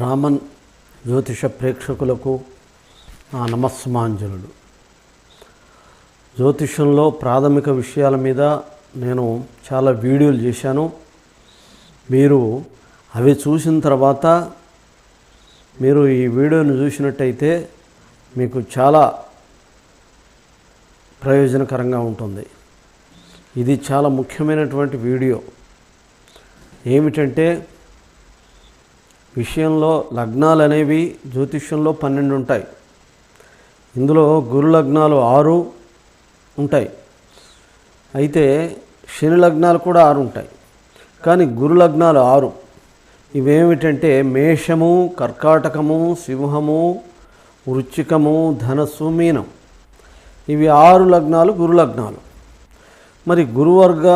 రామన్ జ్యోతిష ప్రేక్షకులకు నా నమస్సుమాంజనులు. జ్యోతిషంలో ప్రాథమిక విషయాల మీద నేను చాలా వీడియోలు చేశాను. మీరు అవి చూసిన తర్వాత మీరు ఈ వీడియోను చూసినట్టయితే మీకు చాలా ప్రయోజనకరంగా ఉంటుంది. ఇది చాలా ముఖ్యమైనటువంటి వీడియో. ఏమిటంటే విషయంలో లగ్నాలు అనేవి జ్యోతిష్యంలో పన్నెండు ఉంటాయి ఇందులో గురు లగ్నాలు ఆరు ఉంటాయి. అయితే శని లగ్నాలు కూడా ఆరు ఉంటాయి కానీ గురు లగ్నాలు ఆరు. ఇవేమిటంటే మేషము కర్కాటకము సింహము వృచ్చికము ధనస్సు మీనం. ఇవి ఆరు లగ్నాలు గురు లగ్నాలు. మరి గురువర్గ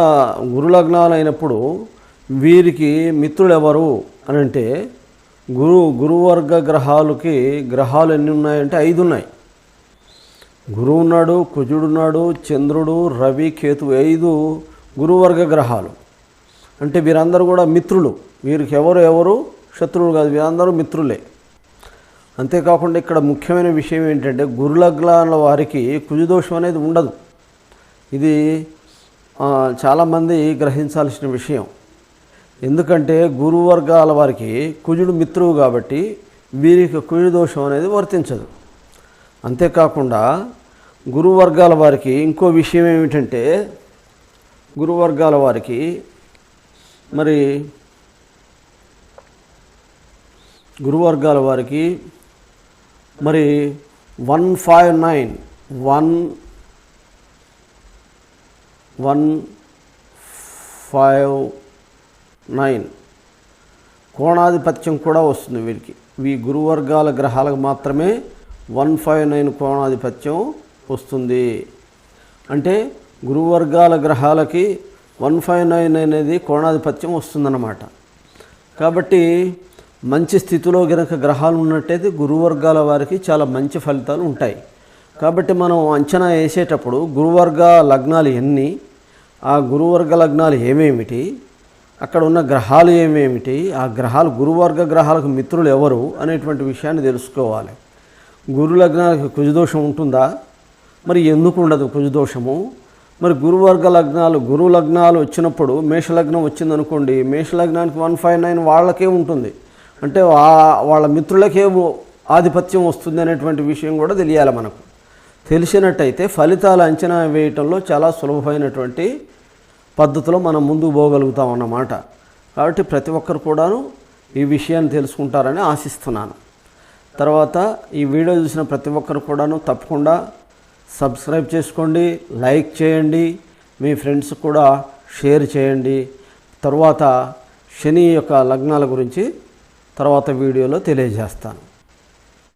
గురు లగ్నాలు అయినప్పుడు వీరికి మిత్రులు ఎవరు అని అంటే గురు గురువర్గ గ్రహాలకి గ్రహాలు ఎన్ని ఉన్నాయంటే ఐదు ఉన్నాయి. గురువు ఉన్నాడు కుజుడున్నాడు చంద్రుడు రవి కేతు ఐదు గురువర్గ గ్రహాలు. అంటే వీరందరూ కూడా మిత్రులు. వీరికి ఎవరు ఎవరు? శత్రువులు కాదు వీరందరూ మిత్రులే. అంతేకాకుండా ఇక్కడ ముఖ్యమైన విషయం ఏంటంటే గురులగ్నాల వారికి కుజుదోషం అనేది ఉండదు. ఇది చాలామంది గ్రహించాల్సిన విషయం. ఎందుకంటే గురువర్గాల వారికి కుజుడు మిత్రువు కాబట్టి వీరికి కుజు దోషం అనేది వర్తించదు. అంతేకాకుండా గురువర్గాల వారికి ఇంకో విషయం ఏమిటంటే గురువర్గాల వారికి మరి గురువర్గాల వారికి మరి one five nine one one five nine. కోణాధిపత్యం కూడా వస్తుంది వీరికి. ఈ గురువర్గాల గ్రహాలకు మాత్రమే వన్ ఫైవ్ నైన్ కోణాధిపత్యం వస్తుంది. అంటే గురువర్గాల గ్రహాలకి వన్ ఫైవ్ నైన్ అనేది కోణాధిపత్యం వస్తుందన్నమాట. కాబట్టి మంచి స్థితిలో గనక గ్రహాలు ఉన్నట్టయితే గురువర్గాల వారికి చాలా మంచి ఫలితాలు ఉంటాయి. కాబట్టి మనం అంచనా వేసేటప్పుడు గురువర్గ లగ్నాలు ఎన్ని ఆ గురువర్గ లగ్నాలు ఏమేమిటి అక్కడ ఉన్న గ్రహాలు ఏమేమిటి? ఆ గ్రహాలు గురువర్గ గ్రహాలకు మిత్రులు ఎవరు అనేటువంటి విషయాన్ని తెలుసుకోవాలి. గురు లగ్నాలకు కుజదోషం ఉంటుందా? మరి ఎందుకు ఉండదు కుజదోషము? మరి గురువర్గ లగ్నాలు గురు లగ్నాలు వచ్చినప్పుడు మేషలగ్నం వచ్చిందనుకోండి మేషలగ్నానికి వన్ ఫైవ్ నైన్ వాళ్ళకే ఉంటుంది. అంటే వాళ్ళ మిత్రులకే ఆధిపత్యం వస్తుంది అనేటువంటి విషయం కూడా తెలియాలి మనకు. తెలిసినట్టయితే ఫలితాలు అంచనా వేయటంలో చాలా సులభమైనటువంటి పద్ధతిలో మనం ముందుకు పోగలుగుతాం అన్నమాట. కాబట్టి ప్రతి ఒక్కరు కూడాను ఈ విషయాన్ని తెలుసుకుంటారని ఆశిస్తున్నాను. తర్వాత ఈ వీడియో చూసిన ప్రతి ఒక్కరు కూడాను తప్పకుండా సబ్స్క్రైబ్ చేసుకోండి లైక్ చేయండి మీ ఫ్రెండ్స్ కూడా షేర్ చేయండి. తర్వాత శని యొక్క లగ్నాల గురించి తర్వాత వీడియోలో తెలియజేస్తాను.